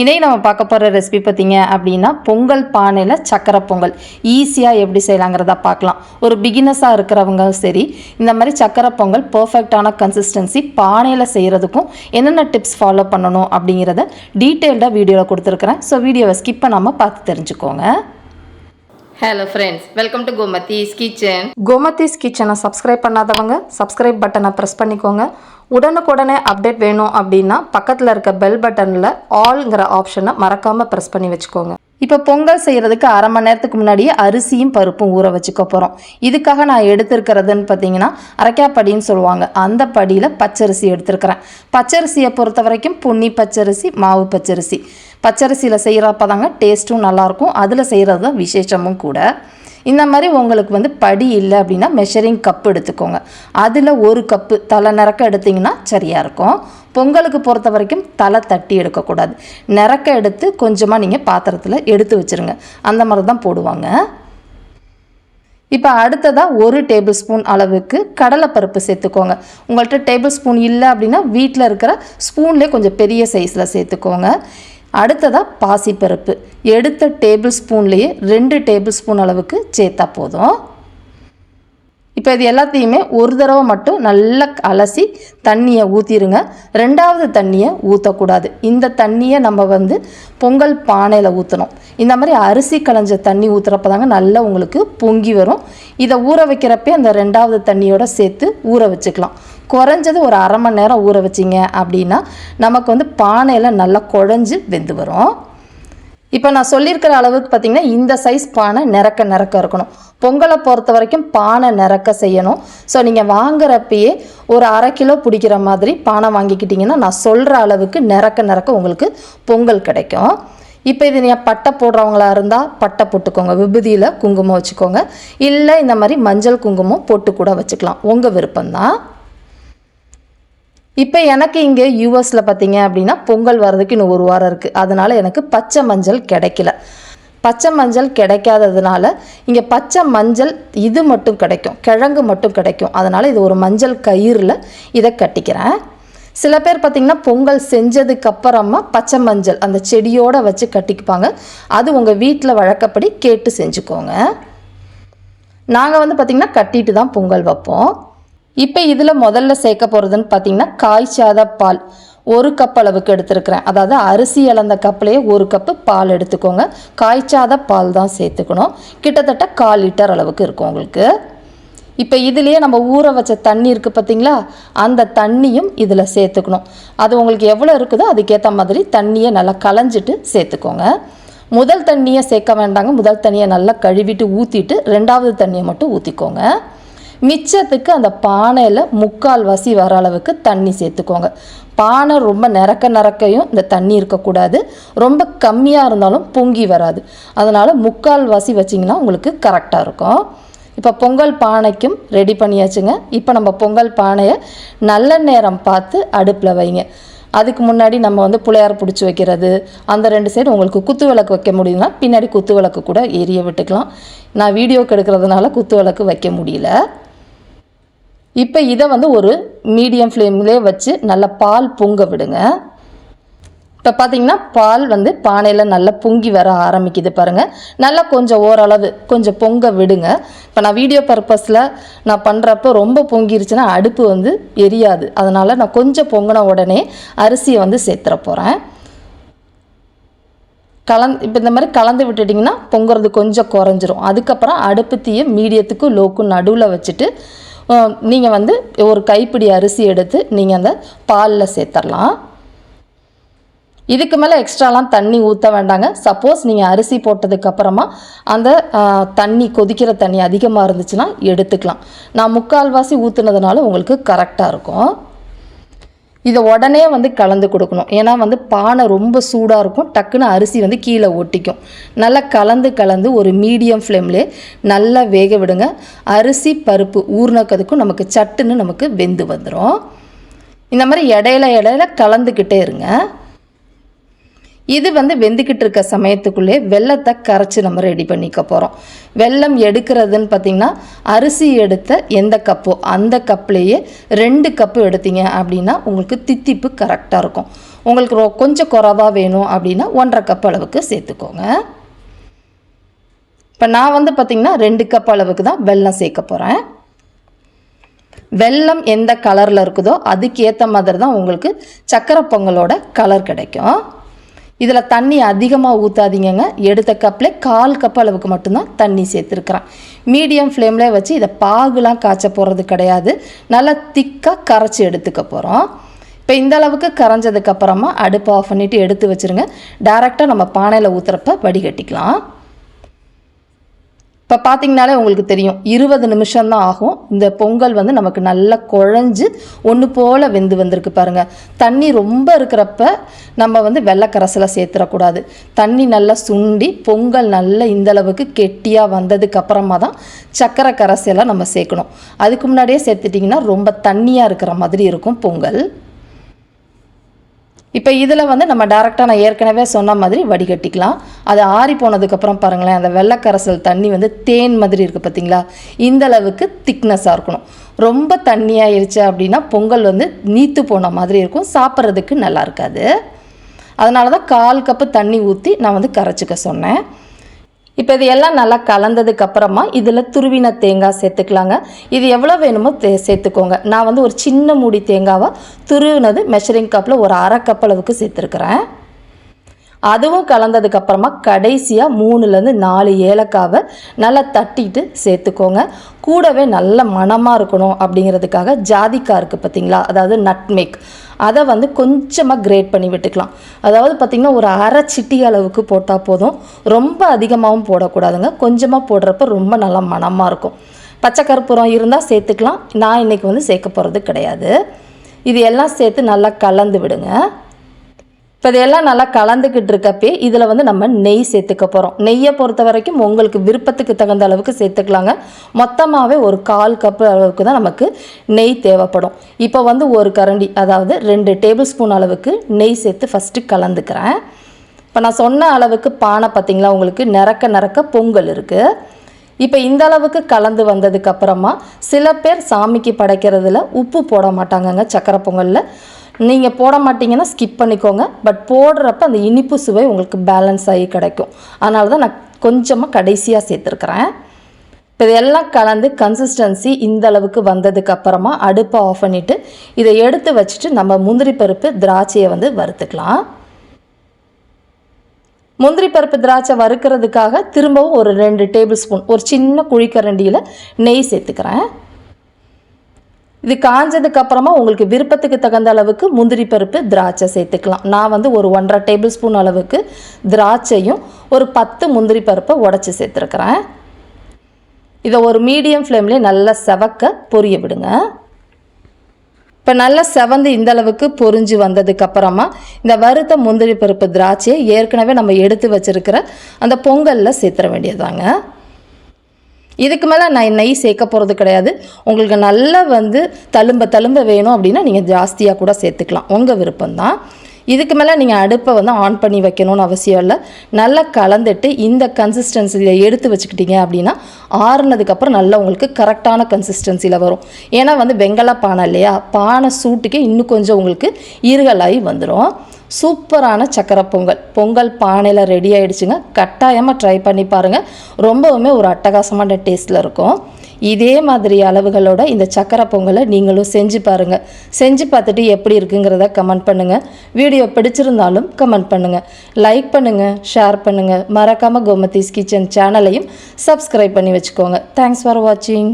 இதே நம்ம பார்க்க போகிற ரெசிபி பார்த்தீங்க அப்படின்னா பொங்கல் பானையில் சக்கரை பொங்கல். ஈஸியாக எப்படி செய்யலாங்கிறத பார்க்கலாம். ஒரு பிகினஸாக இருக்கிறவங்க சரி இந்த மாதிரி சக்கரை பொங்கல் பர்ஃபெக்டான கன்சிஸ்டன்சி பானையில் செய்கிறதுக்கும் என்னென்ன டிப்ஸ் ஃபாலோ பண்ணணும் அப்படிங்கிறத டீட்டெயில்டாக வீடியோவில் கொடுத்துருக்குறேன். ஸோ வீடியோவை ஸ்கிப் பண்ணாமல் பார்த்து தெரிஞ்சுக்கோங்க. Hello friends welcome to Gomathi's kitchen Gomathi's கிச்சனை சப்ஸ்கிரைப் பண்ணாதவங்க சப்ஸ்கிரைப் பட்டனை ப்ரெஸ் பண்ணிக்கோங்க. உடனுக்குடனே அப்டேட் வேணும் அப்படின்னா பக்கத்தில் இருக்க பெல் பட்டனில் ஆல்ங்கிற ஆப்ஷனை மறக்காமல் ப்ரெஸ் பண்ணி வச்சுக்கோங்க. இப்போ பொங்கல் செய்கிறதுக்கு அரை மணி நேரத்துக்கு முன்னாடியே அரிசியும் பருப்பும் ஊற வச்சுக்க போகிறோம் இதுக்காக நான் எடுத்திருக்கிறதுன்னு பார்த்தீங்கன்னா அரைக்காப்படின்னு சொல்லுவாங்க. அந்த படியில் பச்சரிசி எடுத்திருக்கிறேன். பச்சரிசியை பொறுத்த வரைக்கும் பொன்னி பச்சரிசி மாவு பச்சரிசி. பச்சரிசியில் செய்கிறப்ப தாங்க டேஸ்ட்டும் நல்லாயிருக்கும் அதில் செய்கிறது தான் விசேஷமும் கூட. இந்த மாதிரி உங்களுக்கு வந்து படி இல்லை அப்படின்னா மெஷரிங் கப் எடுத்துக்கோங்க. அதில் ஒரு கப்பு தலை நிறக்க எடுத்திங்கன்னா சரியாக இருக்கும். பொங்கலுக்கு பொறுத்த வரைக்கும் தலை தட்டி எடுக்கக்கூடாது. நிறக்க எடுத்து கொஞ்சமாக நீங்கள் பாத்திரத்தில் எடுத்து வச்சுருங்க. அந்த மாதிரி தான் போடுவாங்க. இப்போ அடுத்ததாக ஒரு டேபிள் ஸ்பூன் அளவுக்கு கடலைப்பருப்பு சேர்த்துக்கோங்க. உங்கள்கிட்ட டேபிள் ஸ்பூன் இல்லை அப்படின்னா வீட்டில் இருக்கிற ஸ்பூன்லேயே கொஞ்சம் பெரிய சைஸில் சேர்த்துக்கோங்க. அடுத்ததாக பாசிப்பருப்பு. எடுத்த டேபிள் ஸ்பூன்லேயே ரெண்டு டேபிள் ஸ்பூன் அளவுக்கு சேர்த்தா போதும். இப்போ இது எல்லாத்தையுமே ஒரு தடவை மட்டும் நல்லா அலசி தண்ணியை ஊற்றிடுங்க ரெண்டாவது தண்ணியை ஊற்றக்கூடாது இந்த தண்ணியை நம்ம வந்து பொங்கல் பானையில் ஊற்றணும் இந்த மாதிரி அரிசி களைஞ்ச தண்ணி ஊற்றுறப்ப தாங்க நல்லா உங்களுக்கு பொங்கி வரும். இதை ஊற வைக்கிறப்பே அந்த ரெண்டாவது தண்ணியோட சேர்த்து ஊற வச்சுக்கலாம். குறைஞ்சது ஒரு அரை மணி நேரம் ஊற வச்சிங்க அப்படின்னா நமக்கு வந்து பானையில் நல்லா குழஞ்சு வெந்து வரும். இப்போ நான் சொல்லியிருக்கிற அளவுக்கு பார்த்திங்கன்னா இந்த சைஸ் பானை நிறக்க நிறக்க இருக்கணும். பொங்கலை பொறுத்த வரைக்கும் பானை நிறக்க செய்யணும். ஸோ நீங்கள் வாங்குறப்பயே ஒரு அரை கிலோ பிடிக்கிற மாதிரி பானை வாங்கிக்கிட்டிங்கன்னா நான் சொல்கிற அளவுக்கு நிறக்க நிறக்க உங்களுக்கு பொங்கல் கிடைக்கும். இப்போ இது நீங்கள் பட்டை போடுறவங்களா இருந்தால் பட்டை போட்டுக்கோங்க. விபூதியில் குங்குமம் வச்சுக்கோங்க. இல்லை இந்த மாதிரி மஞ்சள் குங்குமம் போட்டு கூட வச்சுக்கலாம். உங்கள் விருப்பம்தான். இப்போ எனக்கு இங்கே யூஎஸில் பார்த்தீங்க அப்படின்னா பொங்கல் வர்றதுக்கு இன்னும் ஒரு வாரம் இருக்குது அதனால் எனக்கு பச்சை மஞ்சள் கிடைக்கல. பச்சை மஞ்சள் கிடைக்காததுனால இங்கே பச்சை மஞ்சள் இது மட்டும் கிடைக்கும். கிழங்கு மட்டும் கிடைக்கும். அதனால் இது ஒரு மஞ்சள் கயிறில் இதை கட்டிக்கிறேன். சில பேர் பார்த்திங்கன்னா பொங்கல் செஞ்சதுக்கு அப்புறமா பச்சை மஞ்சள் அந்த செடியோடு வச்சு கட்டிக்குப்பாங்க அது உங்கள் வீட்டில் வழக்கப்படி கேட்டு செஞ்சுக்கோங்க. நாங்கள் வந்து பார்த்திங்கன்னா கட்டிட்டு தான் பொங்கல் வைப்போம். இப்போ இதில் முதல்ல சேர்க்க போகிறதுன்னு பார்த்தீங்கன்னா காய்ச்சாத பால் ஒரு கப் அளவுக்கு எடுத்துருக்கிறேன். அதாவது அரிசி இழந்த கப்லேயே ஒரு கப்பு பால் எடுத்துக்கோங்க. காய்ச்சாத பால் தான் சேர்த்துக்கணும். கிட்டத்தட்ட கால் லிட்டர் அளவுக்கு இருக்கும் உங்களுக்கு. இப்போ இதுலேயே நம்ம ஊற வச்ச தண்ணி இருக்குது பார்த்தீங்களா அந்த தண்ணியும் இதில் சேர்த்துக்கணும். அது உங்களுக்கு எவ்வளோ இருக்குதோ அதுக்கேற்ற மாதிரி தண்ணியை நல்லா களைஞ்சிட்டு சேர்த்துக்கோங்க. முதல் தண்ணியை சேர்க்க வேண்டாங்க. முதல் தண்ணியை நல்லா கழுவிட்டு ஊற்றிட்டு ரெண்டாவது தண்ணியை மட்டும் ஊற்றிக்கோங்க மிச்சத்துக்கு அந்த பானையில் முக்கால் வசி வர அளவுக்கு தண்ணி சேர்த்துக்கோங்க. பானை ரொம்ப நிறக்க நிறக்கையும் இந்த தண்ணி இருக்கக்கூடாது. ரொம்ப கம்மியாக இருந்தாலும் பொங்கி வராது. அதனால் முக்கால் வசி வச்சிங்கன்னா உங்களுக்கு கரெக்டாக இருக்கும். இப்போ பொங்கல் பானைக்கும் ரெடி பண்ணியாச்சுங்க. இப்போ நம்ம பொங்கல் பானையை நல்ல நேரம் பார்த்து அடுப்பில் வைங்க. அதுக்கு முன்னாடி நம்ம வந்து புளையார் பிடிச்சி வைக்கிறது. அந்த ரெண்டு சைடு உங்களுக்கு குத்து விளக்கு வைக்க முடியுதுன்னா பின்னாடி குத்து விளக்கு கூட எரிய விட்டுக்கலாம். நான் வீடியோக்கு எடுக்கிறதுனால குத்து விளக்கு வைக்க முடியல. இப்போ இதை வந்து ஒரு மீடியம் ஃப்ளேம்லேயே வச்சு நல்லா பால் பொங்க விடுங்க. இப்போ பார்த்தீங்கன்னா பால் வந்து பானையில் நல்லா பொங்கி வர ஆரம்பிக்குது பாருங்கள் நல்லா கொஞ்சம் ஓரளவு கொஞ்சம் பொங்க விடுங்க. இப்போ நான் வீடியோ பர்பஸில் நான் பண்ணுறப்போ ரொம்ப பொங்கிருச்சுன்னா அடுப்பு வந்து எரியாது. அதனால் நான் கொஞ்சம் பொங்கின உடனே அரிசியை வந்து சேர்த்துற போகிறேன் கலந் இப்போ இந்த மாதிரி கலந்து விட்டுட்டிங்கன்னா பொங்குறது கொஞ்சம் குறைஞ்சிரும். அதுக்கப்புறம் அடுப்பு தீயை மீடியத்துக்கும் லோக்கும் நடுவில் வச்சுட்டு நீங்கள் வந்து ஒரு கைப்பிடி அரிசி எடுத்து நீங்கள் அந்த பாலில் சேர்த்துடலாம் இதுக்கு மேலே எக்ஸ்ட்ராலாம் தண்ணி ஊற்ற வேண்டாங்க. சப்போஸ் நீங்கள் அரிசி போட்டதுக்கப்புறமா அந்த தண்ணி கொதிக்கிற தண்ணி அதிகமாக இருந்துச்சுன்னா எடுத்துக்கலாம். நான் முக்கால்வாசி ஊற்றுனதுனால உங்களுக்கு கரெக்டாக இருக்கும். இதை உடனே வந்து கலந்து கொடுக்கணும். ஏன்னா வந்து பானை ரொம்ப சூடாக இருக்கும். டக்குன்னு அரிசி வந்து கீழே ஒட்டிக்கும். நல்லா கலந்து கலந்து ஒரு மீடியம் ஃப்ளேம்லேயே நல்லா வேக விடுங்க. அரிசி பருப்பு ஊறினக்கதுக்கும் நமக்கு சட்டுன்னு நமக்கு வெந்து வந்துடும் இந்த மாதிரி இடையில இடையில கலந்துக்கிட்டே இருங்க. இது வந்து வெந்துக்கிட்டு இருக்க சமயத்துக்குள்ளே வெள்ளத்தை கரைச்சி நம்ம ரெடி பண்ணிக்க போகிறோம் வெல்லம் எடுக்கிறதுன்னு பார்த்திங்கன்னா அரிசி எடுத்த எந்த கப்போ அந்த கப்லேயே ரெண்டு கப்பு எடுத்தீங்க அப்படின்னா உங்களுக்கு தித்திப்பு கரெக்டாக இருக்கும். உங்களுக்கு ரொ கொஞ்சம் குறவாக வேணும் அப்படின்னா ஒன்றரை கப் அளவுக்கு சேர்த்துக்கோங்க. இப்போ நான் வந்து பார்த்திங்கன்னா ரெண்டு கப் அளவுக்கு தான் வெல்லம் சேர்க்க போகிறேன் வெல்லம் எந்த கலரில் இருக்குதோ அதுக்கு ஏற்ற மாதிரி தான் உங்களுக்கு சக்கரை பொங்கலோட கலர் கிடைக்கும். இதில் தண்ணி அதிகமாக ஊற்றாதீங்கங்க எடுத்த கப்பில் கால் கப் அளவுக்கு மட்டும்தான் தண்ணி சேர்த்துருக்குறேன். மீடியம் ஃப்ளேமில் வச்சு இதை பாகுலாம் காய்ச்ச போகிறது கிடையாது. நல்லா திக்காக கரைச்சி எடுத்துக்க போகிறோம் இப்போ இந்த அளவுக்கு கரைஞ்சதுக்கப்புறமா அடுப்பு ஆஃப் பண்ணிவிட்டு எடுத்து வச்சுருங்க. டேரெக்டாக நம்ம பானையில் ஊற்றுறப்ப வடிகட்டிக்கலாம். இப்போ பார்த்தீங்கனாலே உங்களுக்கு தெரியும். இருபது நிமிஷம் தான் ஆகும். இந்த பொங்கல் வந்து நமக்கு நல்லா குழஞ்சு ஒன்று போல் வெந்து வந்திருக்கு பாருங்கள் தண்ணி ரொம்ப இருக்கிறப்ப நம்ம வந்து வெள்ளைக்கரசலை சேர்த்துடக்கூடாது தண்ணி நல்லா சுண்டி பொங்கல் நல்லா இந்தளவுக்கு கெட்டியாக வந்ததுக்கப்புறமா தான் சக்கரை கரசலை நம்ம சேர்க்கணும். அதுக்கு முன்னாடியே சேர்த்துட்டிங்கன்னா ரொம்ப தண்ணியாக இருக்கிற மாதிரி இருக்கும் பொங்கல். இப்போ இதில் வந்து நம்ம டேரெக்டாக நான் ஏற்கனவே சொன்ன மாதிரி வடிகட்டிக்கலாம். அது ஆறி போனதுக்கப்புறம் பாருங்களேன் அந்த வெள்ளக்கரசல் தண்ணி வந்து தேன் மாதிரி இருக்குது பார்த்தீங்களா இந்த அளவுக்கு திக்னஸாக இருக்கணும். ரொம்ப தண்ணியாயிருச்சு அப்படின்னா பொங்கல் வந்து நீத்து போன மாதிரி இருக்கும் சாப்பிட்றதுக்கு நல்லா இருக்காது. அதனால தான் கால் கப்பு தண்ணி ஊற்றி நான் வந்து கரைச்சிக்க சொன்னேன். இப்போ இது எல்லாம் நல்லா கலந்ததுக்கு அப்புறமா இதில் துருவின தேங்காய் சேர்த்துக்கலாங்க. இது எவ்வளோ வேணுமோ தே சேர்த்துக்கோங்க. நான் வந்து ஒரு சின்ன மூடி தேங்காவை துருவினது மெஷரிங் கப்பில் ஒரு அரை கப் அளவுக்கு சேர்த்துருக்குறேன். அதுவும் கலந்ததுக்கு அப்புறமா கடைசியாக மூணுலேருந்து நாலு ஏலக்காவை நல்லா தட்டிட்டு சேர்த்துக்கோங்க. கூடவே நல்ல மணமாக இருக்கணும் அப்படிங்கிறதுக்காக ஜாதிக்காய் இருக்குது பார்த்தீங்களா அதாவது நட்மேக் அதை வந்து கொஞ்சமாக கிரேட் பண்ணி விட்டுக்கலாம். அதாவது பார்த்திங்கன்னா ஒரு அரை சிட்டி அளவுக்கு போட்டால் போதும். ரொம்ப அதிகமாகவும் போடக்கூடாதுங்க. கொஞ்சமாக போடுறப்ப ரொம்ப நல்லா மணமாக இருக்கும். பச்சை கற்பூரம் இருந்தால் சேர்த்துக்கலாம். நான் இன்றைக்கி வந்து சேர்க்க போகிறது கிடையாது. இது எல்லாம் சேர்த்து நல்லா கலந்து விடுங்க. இப்போ இதெல்லாம் நல்லா கலந்துக்கிட்டு இருக்கப்பே இதில் வந்து நம்ம நெய் சேர்த்துக்க போகிறோம் நெய்யை பொறுத்த வரைக்கும் உங்களுக்கு விருப்பத்துக்கு தகுந்த அளவுக்கு சேர்த்துக்கலாங்க. மொத்தமாகவே ஒரு கால் கப்பு அளவுக்கு தான் நமக்கு நெய் தேவைப்படும். இப்போ வந்து ஒரு கரண்டி அதாவது ரெண்டு டேபிள் ஸ்பூன் அளவுக்கு நெய் சேர்த்து ஃபஸ்ட்டு கலந்துக்கிறேன். இப்போ நான் சொன்ன அளவுக்கு பானை பார்த்திங்களா உங்களுக்கு நிறக்க நிறக்க பொங்கல் இருக்குது இப்போ இந்த அளவுக்கு கலந்து வந்ததுக்கப்புறமா சில பேர் சாமிக்கு படைக்கிறதுல உப்பு போட மாட்டாங்கங்க சக்கரை பொங்கலில். நீங்கள் போட மாட்டிங்கன்னா ஸ்கிப் பண்ணிக்கோங்க. பட் போடுறப்ப அந்த இனிப்பு சுவை உங்களுக்கு பேலன்ஸ் ஆகி கிடைக்கும். அதனால தான் நான் கொஞ்சமாக கடைசியாக சேர்த்துருக்குறேன். இப்போ இதெல்லாம் கலந்து கன்சிஸ்டன்சி இந்த அளவுக்கு வந்ததுக்கு அப்புறமா அடுப்பை ஆஃப் பண்ணிவிட்டு இதை எடுத்து வச்சுட்டு நம்ம முந்திரி பருப்பு திராட்சையை வந்து வறுத்துக்கலாம். முந்திரி பருப்பு திராட்சை வறுக்கிறதுக்காக திரும்பவும் ஒரு ரெண்டு டேபிள் ஸ்பூன் ஒரு சின்ன குழிக்கரண்டியில் நெய் சேர்த்துக்கிறேன். இது காஞ்சதுக்கு அப்புறமா உங்களுக்கு விருப்பத்துக்கு தகுந்த அளவுக்கு முந்திரி பருப்பு திராட்சை சேர்த்துக்கலாம். நான் வந்து ஒரு ஒன்றரை டேபிள் ஸ்பூன் அளவுக்கு திராட்சையும் ஒரு பத்து முந்திரி பருப்பை உடச்சி சேர்த்துருக்குறேன். இதை ஒரு மீடியம் ஃப்ளேம்லேயே நல்லா செவக்க பொரிய விடுங்க. இப்போ நல்லா செவந்து இந்த அளவுக்கு பொரிஞ்சு இந்த வறுத்த முந்திரி பருப்பு திராட்சையை ஏற்கனவே நம்ம எடுத்து வச்சிருக்கிற அந்த பொங்கலில் சேர்த்துற வேண்டியதாங்க இதுக்கு மேலே நான் நெய் சேர்க்க போகிறது கிடையாது. உங்களுக்கு நல்லா வந்து தழும்ப தழும்ப வேணும் அப்படின்னா நீங்கள் ஜாஸ்தியாக கூட சேர்த்துக்கலாம். உங்கள் விருப்பம்தான். இதுக்கு மேலே நீங்கள் அடுப்பை வந்து ஆன் பண்ணி வைக்கணும்னு அவசியம் இல்லை. நல்லா கலந்துட்டு இந்த கன்சிஸ்டன்சியில் எடுத்து வச்சுக்கிட்டீங்க அப்படின்னா ஆறுனதுக்கப்புறம் நல்லா உங்களுக்கு கரெக்டான கன்சிஸ்டன்சியில் வரும். ஏன்னா வந்து வெங்கல பானை இல்லையா? பானை சூட்டுக்கே இன்னும் கொஞ்சம் உங்களுக்கு ஈறுகலாகி வந்துடும் சூப்பரான சக்கரை பொங்கல். பொங்கல் பானையில் ரெடி ஆகிடுச்சுங்க கட்டாயமாக ட்ரை பண்ணி பாருங்கள் ரொம்பவுமே ஒரு அட்டகாசமான டேஸ்ட்டில் இருக்கும். இதே மாதிரி அளவுகளோட இந்த சக்கரை பொங்கலை நீங்களும் செஞ்சு பாருங்கள் செஞ்சு பார்த்துட்டு எப்படி இருக்குங்கிறத கமெண்ட் பண்ணுங்கள் வீடியோ பிடிச்சிருந்தாலும் கமெண்ட் பண்ணுங்கள் லைக் பண்ணுங்கள் ஷேர் பண்ணுங்கள் மறக்காமல் கோமதீஸ் கிச்சன் சேனலையும் சப்ஸ்கிரைப் பண்ணி வச்சுக்கோங்க. தேங்க்ஸ் ஃபார் வாட்சிங்